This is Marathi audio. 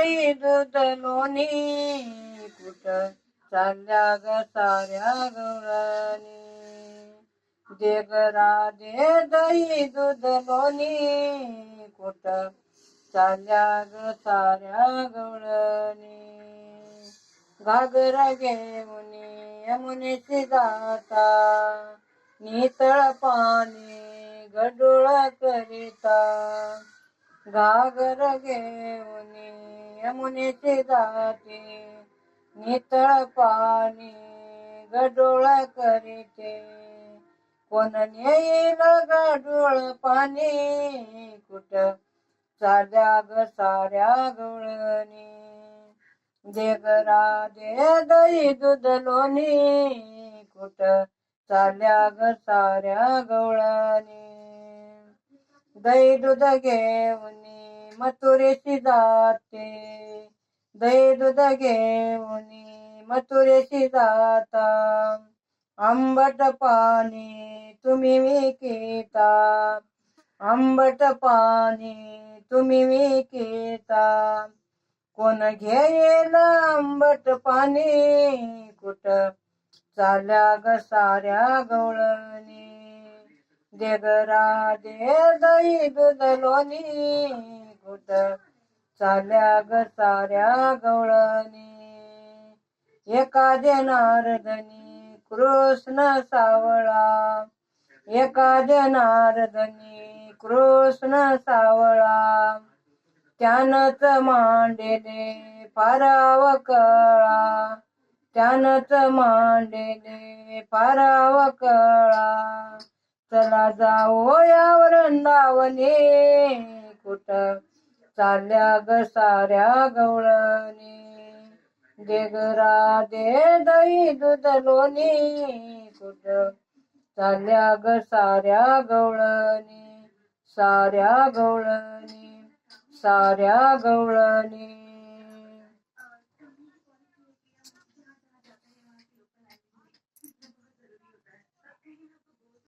दही दूध लोणी कुठ चालल्या ग साऱ्या गवळणी दे ग राधे दही दूध लोणी कुठ चालल्या ग साऱ्या गवळणी घागर घेऊन यमुनेची जाता नितळ पाणी गडुळ करिता. घागर घेऊन यमुनेची जाते नितळ पाणी गडोळ करीते. कोण नेईल गडोळ पाणी कुठ साध्या ग साऱ्या गवळणी देगरा दे दही दूध लोणी कुठ चाल्या ग साऱ्या गवळणी दही दूध घेऊन मथुरेशी जाते दही दूध घेऊन मथुरेशी जाता आंबट पाणी तुम्ही विकेता आंबट पाणी तुम्ही विकेता कोण घेईल आंबट पाणी कुठ चाल्या ग साऱ्या गवळणी देगरा दे दही दूध लोणी कुठ चाल्या ग साऱ्या गवळणी. एखाद्या नारदनी कृष्ण सावळा. एखाद्या नारदनी कृष्ण सावळा. त्यानच मांडेले पाराव कळा. त्यानच मांडेले पाराव कळा. चला जाओ या वृंदावने कुठं? चालल्या ग साऱ्या गवळणी देगरा दे दही दूध लोणी कुठ? चालल्या ग साऱ्या गवळणी साऱ्या गवळणी साऱ्या गवळणी